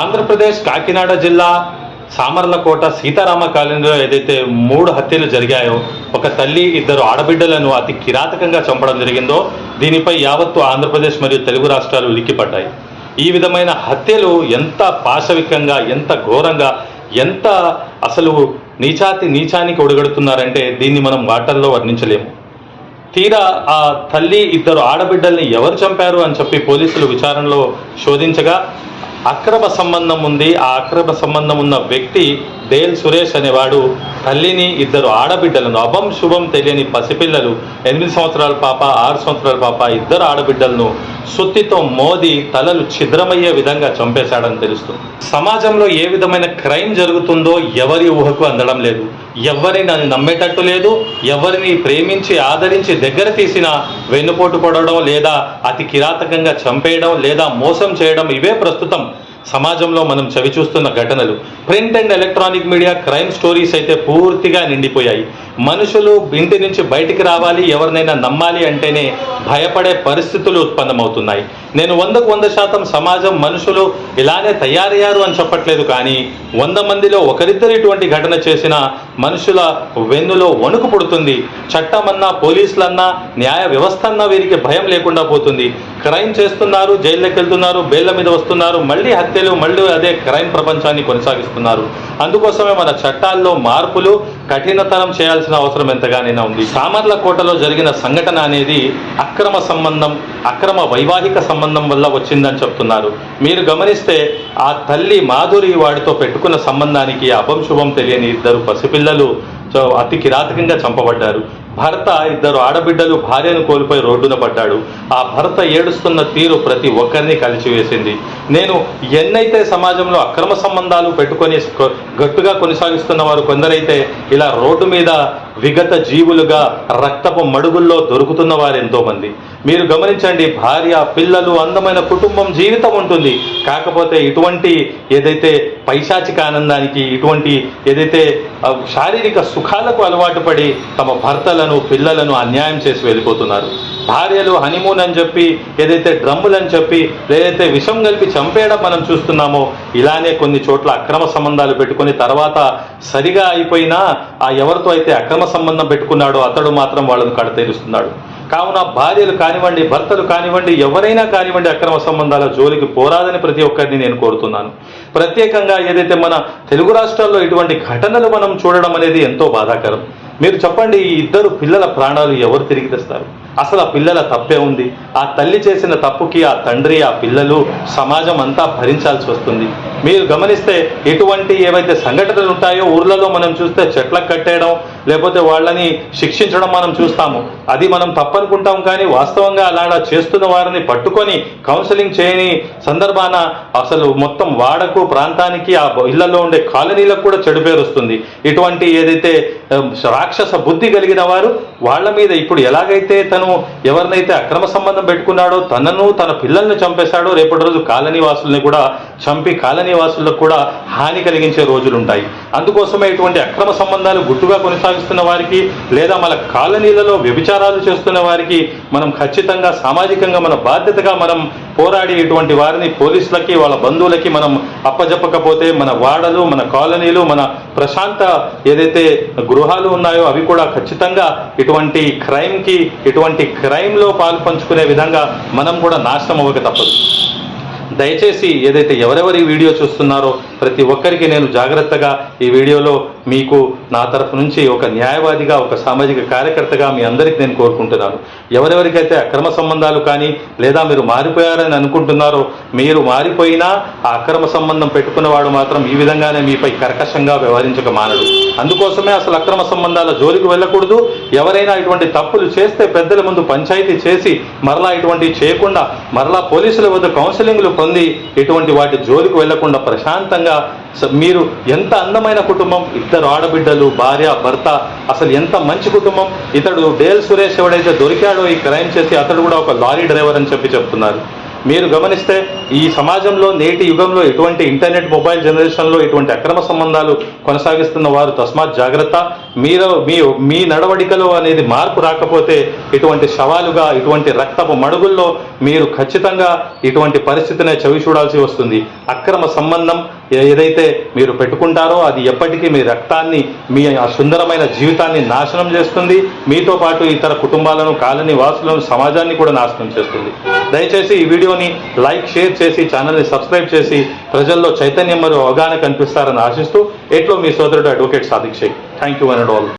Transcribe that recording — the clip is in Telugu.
ఆంధ్రప్రదేశ్ కాకినాడ జిల్లా సామర్లకోట సీతారామ కాలనీలో ఏదైతే మూడు హత్యలు జరిగాయో ఒక తల్లి ఇద్దరు ఆడబిడ్డలను అతి కిరాతకంగా చంపడం జరిగిందో దీనిపై యావత్తు ఆంధ్రప్రదేశ్ మరియు తెలుగు రాష్ట్రాలు ఉలిక్కిపడ్డాయి. ఈ విధమైన హత్యలు ఎంత పాశవికంగా ఎంత ఘోరంగా ఎంత అసలు నీచాతి నీచానికి ఒడగడుతున్నారంటే దీన్ని మనం వాటల్లో వర్ణించలేము. తీరా ఆ తల్లి ఇద్దరు ఆడబిడ్డల్ని ఎవరు చంపారు అని చెప్పి పోలీసులు విచారణలో శోధించగా అక్రమ సంబంధం ఉంది. ఆ అక్రమ సంబంధం ఉన్న వ్యక్తి దేల్ సురేష్ అనేవాడు తల్లిని ఇద్దరు ఆడబిడ్డలను అభం శుభం తెలియని పసిపిల్లలు ఎనిమిది సంవత్సరాల పాప ఆరు సంవత్సరాల పాప ఇద్దరు ఆడబిడ్డలను సుత్తితో మోది తలలు ఛిద్రమయ్యే విధంగా చంపేశాడని తెలుస్తుంది. సమాజంలో ఏ విధమైన క్రైమ్ జరుగుతుందో ఎవరి ఊహకు అందడం లేదు. ఎవరిని అది నమ్మేటట్టు లేదు. ఎవరిని ప్రేమించి ఆదరించి దగ్గర తీసిన వెన్నుపోటు కొడడం లేదా అతి కిరాతకంగా చంపేయడం లేదా మోసం చేయడం ఇవే ప్రస్తుతం సమాజంలో మనం చవి చూస్తున్న ఘటనలు print and electronic media crime stories అయితే పూర్తిగా నిండిపోయాయి. మనుషులు ఇంటి నుంచి బయటికి రావాలి ఎవరినైనా నమ్మాలి అంటేనే భయపడే పరిస్థితులు ఉత్పన్నమవుతున్నాయి. నేను వందకు వంద శాతం సమాజం మనుషులు ఇలానే తయారయ్యారు అని చెప్పట్లేదు కానీ వంద మందిలో ఒకరిద్దరు ఇటువంటి ఘటన చేసిన మనుషుల వెన్నులో వణుకు పుడుతుంది. చట్టమన్నా పోలీసులన్నా న్యాయ వ్యవస్థ అన్నా వీరికి భయం లేకుండా పోతుంది. క్రైమ్ చేస్తున్నారు జైల్లోకి వెళ్తున్నారు బెయిల్ మీద వస్తున్నారు మళ్ళీ హత్యలు మళ్ళీ అదే క్రైమ్ ప్రపంచాన్ని కొనసాగిస్తున్నారు. అందుకోసమే మన చట్టాల్లో మార్పులు కఠినతరం చేయాల్సిన అవసరం ఎంతగానైనా ఉంది. సామర్ల కోటలో జరిగిన సంఘటన అనేది అక్రమ సంబంధం అక్రమ వైవాహిక సంబంధం వల్ల వచ్చిందని చెప్తున్నారు. మీరు గమనిస్తే ఆ తల్లి మాధురి వాడితో పెట్టుకున్న సంబంధానికి అభం శుభం తెలియని ఇద్దరు పసిపిల్లలు చ- అతి కిరాతకంగా చంపబడ్డారు. భర్త ఇద్దరు ఆడబిడ్డలు భార్యను కోల్పోయి రోడ్డున పడ్డాడు. ఆ భర్త ఏడుస్తున్న తీరు ప్రతి ఒక్కరిని కలిచివేసింది. నేను ఎన్నైతే సమాజంలో అక్రమ సంబంధాలు పెట్టుకొని గట్టుగా కొనసాగిస్తున్న వారు కొందరైతే ఇలా రోడ్డు మీద విగత జీవులుగా రక్తపు మడుగుల్లో దొరుకుతున్న వారు ఎంతోమంది. మీరు గమనించండి భార్య పిల్లలు అందమైన కుటుంబం జీవితం ఉంటుంది. కాకపోతే ఇటువంటి ఏదైతే పైశాచిక ఆనందానికి ఇటువంటి ఏదైతే శారీరక సుఖాలకు అలవాటు పడి తమ భర్తలను పిల్లలను అన్యాయం చేసి వెళ్ళిపోతున్నారు. భార్యలు హనీమూన్ అని చెప్పి ఏదైతే డ్రమ్ములు అని చెప్పి లేదైతే విషం కలిపి చంపేయడం మనం చూస్తున్నామో ఇలానే కొన్ని చోట్ల అక్రమ సంబంధాలు పెట్టుకుని తర్వాత సరిగా అయిపోయినా ఆ ఎవరితో అయితే అక్రమ సంబంధం పెట్టుకున్నాడో అతడు మాత్రం వాళ్ళను కడతీరుస్తున్నాడు. కావున భార్యలు కానివ్వండి భర్తలు కానివ్వండి ఎవరైనా కానివ్వండి అక్రమ సంబంధాల జోలికి పోరాదని ప్రతి ఒక్కరిని నేను కోరుతున్నాను. ప్రత్యేకంగా ఏదైతే మన తెలుగు రాష్ట్రాల్లో ఇటువంటి ఘటనలు మనం చూడడం అనేది ఎంతో బాధాకరం. మీరు చెప్పండి ఈ ఇద్దరు పిల్లల ప్రాణాలు ఎవరు తిరిగి తెస్తారు? అసలు ఆ పిల్లల తప్పే ఉంది? ఆ తల్లి చేసిన తప్పుకి ఆ తండ్రి ఆ పిల్లలు సమాజం అంతా భరించాల్సి వస్తుంది. మీరు గమనిస్తే ఎటువంటి ఏవైతే సంఘటనలు ఉంటాయో ఊర్లలో మనం చూస్తే చెట్లకు కట్టేయడం లేకపోతే వాళ్ళని శిక్షించడం మనం చూస్తాము. అది మనం తప్పనుకుంటాం కానీ వాస్తవంగా అలా చేస్తున్న వారిని పట్టుకొని కౌన్సిలింగ్ చేయని సందర్భాన అసలు మొత్తం వాడకు ప్రాంతానికి ఆ ఇళ్ళలో ఉండే కాలనీలకు కూడా చెడు పేరు వస్తుంది. ఇటువంటి ఏదైతే రాక్షస బుద్ధి కలిగిన వారు వాళ్ళ మీద ఇప్పుడు ఎలాగైతే తను ఎవరినైతే అక్రమ సంబంధం పెట్టుకున్నాడో తనను తన పిల్లల్ని చంపేశాడో రేపటి రోజు కాలనీ వాసుల్ని కూడా చంపి కాలనీ వాసులకు కూడా హాని కలిగించే రోజులు ఉంటాయి అందుకోసమే ఇటువంటి అక్రమ సంబంధాలు గుట్టుగా కొనసాగిస్తున్న వారికి లేదా మన కాలనీలలో వ్యభిచారాలు చేస్తున్న వారికి మనం ఖచ్చితంగా సామాజికంగా మన బాధ్యతగా మనం పోరాడి ఇటువంటి వారిని పోలీసులకి వాళ్ళ బంధువులకి మనం అప్పజెప్పకపోతే మన వాడలు మన కాలనీలు మన ప్రశాంత ఏదైతే గృహాలు ఉన్నాయో అవి కూడా ఖచ్చితంగా ఇటువంటి క్రైమ్కి ఇటువంటి క్రైమ్లో పాలు పంచుకునే విధంగా మనం కూడా నాశనం అవ్వక తప్పదు. దయచేసి ఏదైతే ఎవరెవరి వీడియో చూస్తున్నారో ప్రతి ఒక్కరికి నేను జాగ్రత్తగా ఈ వీడియోలో మీకు నా తరఫు నుంచి ఒక న్యాయవాదిగా ఒక సామాజిక కార్యకర్తగా మీ అందరికీ నేను కోరుకుంటున్నాను. ఎవరెవరికైతే అక్రమ సంబంధాలు కానీ లేదా మీరు మారిపోయారని అనుకుంటున్నారో మీరు మారిపోయినా ఆ అక్రమ సంబంధం పెట్టుకున్నవాడు మాత్రం ఈ విధంగానే మీపై కర్కశంగా వ్యవహరించక మానడు. అందుకోసమే అసలు అక్రమ సంబంధాల జోలికి వెళ్ళకూడదు. ఎవరైనా ఇటువంటి తప్పులు చేస్తే పెద్దల ముందు పంచాయతీ చేసి మరలా ఇటువంటి చేయకుండా మరలా పోలీసుల వద్ద కౌన్సిలింగ్లు పొంది ఇటువంటి వాటి జోలికి వెళ్ళకుండా ప్రశాంతంగా మీరు ఎంత అందమైన కుటుంబం? ఇద్దరు ఆడబిడ్డలు భార్య భర్త అసలు ఎంత మంచి కుటుంబం? ఇతడు డేల్ సురేష్ ఎవడైతే దొరికాడో ఈ క్రైమ్ చేసి అతడు కూడా ఒక లారీ డ్రైవర్ అని చెప్పి చెప్తున్నారు. మీరు గమనిస్తే ఈ సమాజంలో నేటి యుగంలో ఎటువంటి ఇంటర్నెట్ మొబైల్ జనరేషన్లో ఇటువంటి అక్రమ సంబంధాలు కొనసాగిస్తున్న వారు తస్మాత్ జాగ్రత్త. మీరు మీ మీ నడవడికలో అనేది మార్పు రాకపోతే ఇటువంటి శవాలుగా ఇటువంటి రక్తపు మడుగుల్లో మీరు ఖచ్చితంగా ఇటువంటి పరిస్థితినే చవి చూడాల్సి వస్తుంది. అక్రమ సంబంధం ఏదైతే మీరు పెట్టుకుంటారో అది ఎప్పటికీ మీ రక్తాన్ని మీ ఆ సుందరమైన జీవితాన్ని నాశనం చేస్తుంది. మీతో పాటు ఇతర కుటుంబాలను కాలనీ వాసులను సమాజాన్ని కూడా నాశనం చేస్తుంది. దయచేసి ఈ వీడియోని లైక్ షేర్ చేసి ఛానల్ని సబ్స్క్రైబ్ చేసి ప్రజల్లో చైతన్యం మరియు అవగాహన కనిపిస్తారని ఆశిస్తూ ఎట్లో మీ సోదరుడు advocate Sadiq thank you and all.